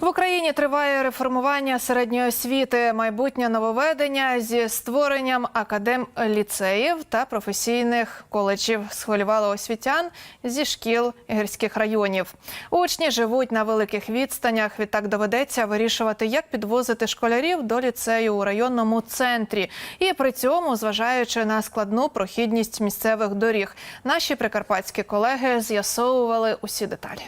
В Україні триває реформування середньої освіти, майбутнє нововведення зі створенням академ-ліцеїв та професійних коледжів схвилювало освітян зі шкіл гірських районів. Учні живуть на великих відстанях. Відтак доведеться вирішувати, як підвозити школярів до ліцею у районному центрі, і при цьому зважаючи на складну прохідність місцевих доріг. Наші прикарпатські колеги з'ясовували усі деталі.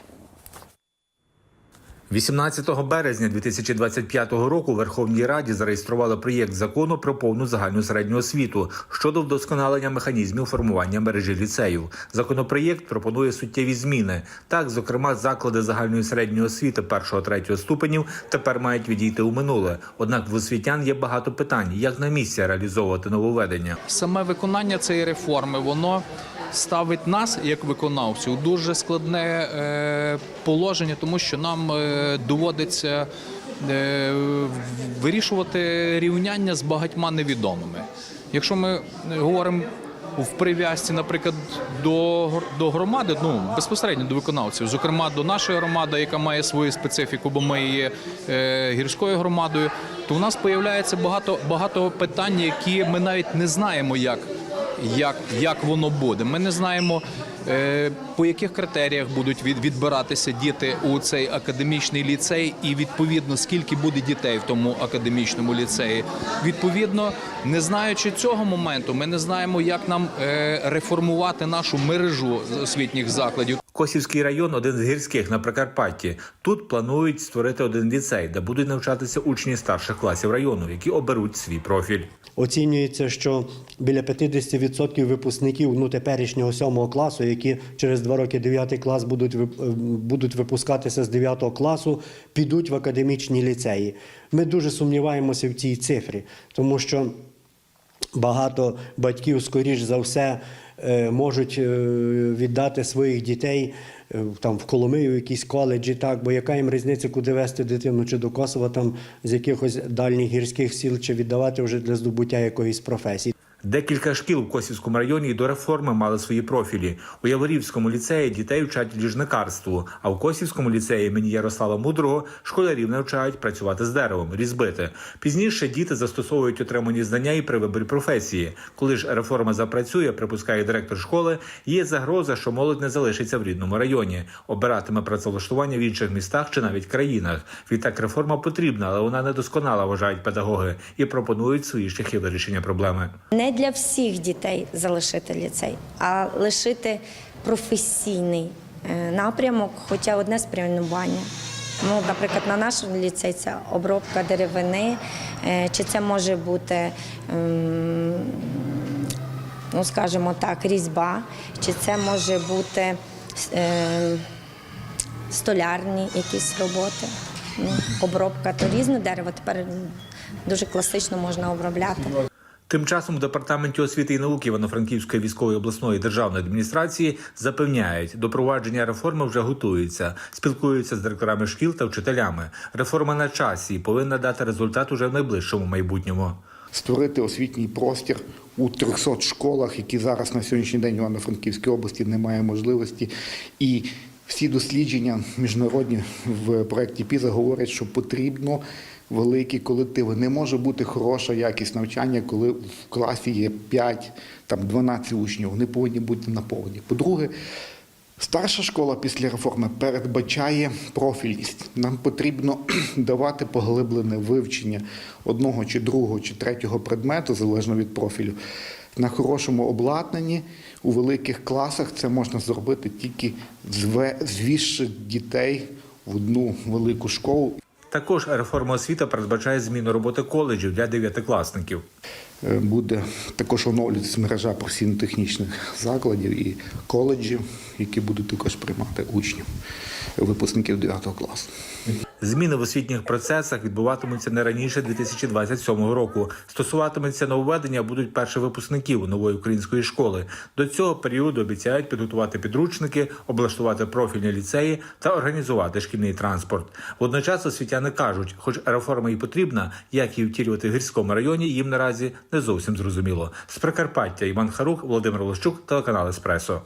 18 березня 2025 року в Верховній Раді зареєстрували проєкт закону про повну загальну середню освіту щодо вдосконалення механізмів формування мережі ліцеїв. Законопроєкт пропонує суттєві зміни. Так, зокрема, заклади загальної середньої освіти першого-третього ступенів тепер мають відійти у минуле. Однак в освітян є багато питань, як на місці реалізовувати нововведення. саме виконання цієї реформи воно ставить нас як виконавців у дуже складне е, положення, тому що нам е, доводиться е, вирішувати рівняння з багатьма невідомими. Якщо ми говоримо в прив'язці, наприклад, до, до громади, ну безпосередньо до виконавців, зокрема до нашої громади, яка має свою специфіку, бо ми є е, гірською громадою, то у нас появляється багато, багато питань, які ми навіть не знаємо, як як, як воно буде. Ми не знаємо, е, по яких критеріях будуть відбиратися діти у цей академічний ліцей, і відповідно скільки буде дітей в тому академічному ліцеї. Відповідно, не знаючи цього моменту, ми не знаємо, як нам е, реформувати нашу мережу освітніх закладів. Косівський район один з гірських на Прикарпатті. Тут планують створити один ліцей, де будуть навчатися учні старших класів району, які оберуть свій профіль. Оцінюється, що біля 50% випускників ну, теперішнього 7 класу, які через два роки 9 клас будуть, е, будуть випускатися з 9 класу, підуть в академічні ліцеї. Ми дуже сумніваємося в цій цифрі, тому що багато батьків, скоріш за все, е, можуть е, віддати своїх дітей е, там в Коломию, якісь коледжі, так, бо яка їм різниця, куди вести дитину, чи до Косова, там з якихось дальніх гірських сіл, чи віддавати вже для здобуття якоїсь професії. Декілька шкіл в Косівському районі і до реформи мали свої профілі. У Яворівському ліцеї дітей вчать ліжникарству, а в Косівському ліцеї імені Ярослава Мудрого школярів навчають працювати з деревом, різьбити. Пізніше діти застосовують отримані знання і при виборі професії. Коли ж реформа запрацює, припускає директор школи, є загроза, що молодь не залишиться в рідному районі, обиратиме працевлаштування в інших містах чи навіть країнах. Відтак реформа потрібна, але вона недосконала, вважають педагоги, і пропонують свої шляхи вирішення проблеми. Не для всіх дітей залишити ліцей, а лишити професійний е, напрямок, хоча одне спрямування. Ну, наприклад, на нашому ліцей це обробка деревини, е, чи це може бути, ем, ну скажімо так, різьба, чи це може бути е, столярні якісь роботи. Ну, обробка то різне дерево. Тепер дуже класично можна обробляти. Тим часом в департаменті освіти і науки Івано-Франківської військової обласної державної адміністрації запевняють, до провадження реформи вже готуються, спілкуються з директорами шкіл та вчителями. Реформа на часі і повинна дати результат уже в найближчому майбутньому. створити освітній простір у 300 школах, які зараз на сьогоднішній день в Івано-Франківській області немає можливості. І всі дослідження міжнародні в проєкті ПІЗа говорять, що потрібно великі колективи. Не може бути хороша якість навчання, коли в класі є 5, там 12 учнів. Вони повинні бути наповнені. По-друге, Старша школа після реформи передбачає профільність. Нам потрібно давати поглиблене вивчення одного чи другого чи третього предмету, залежно від профілю. На хорошому обладнанні у великих класах це можна зробити тільки звівши дітей в одну велику школу. Також реформа освіти передбачає зміну роботи коледжів для дев'ятикласників. Е, Буде також оновлюватися мережа професійно-технічних закладів і коледжів, які будуть також приймати учнів, випускників 9 класу. Зміни в освітніх процесах відбуватимуться не раніше 2027 року. Стосуватиметься нововведення будуть перші випускників нової української школи. До цього періоду обіцяють підготувати підручники, облаштувати профільні ліцеї та організувати шкільний транспорт. Водночас освітяни кажуть, хоч реформа і потрібна, як її втілювати в гірському районі, їм наразі не зовсім зрозуміло. З Прикарпаття Іван Харук, Володимир Лощук, телеканал Еспресо.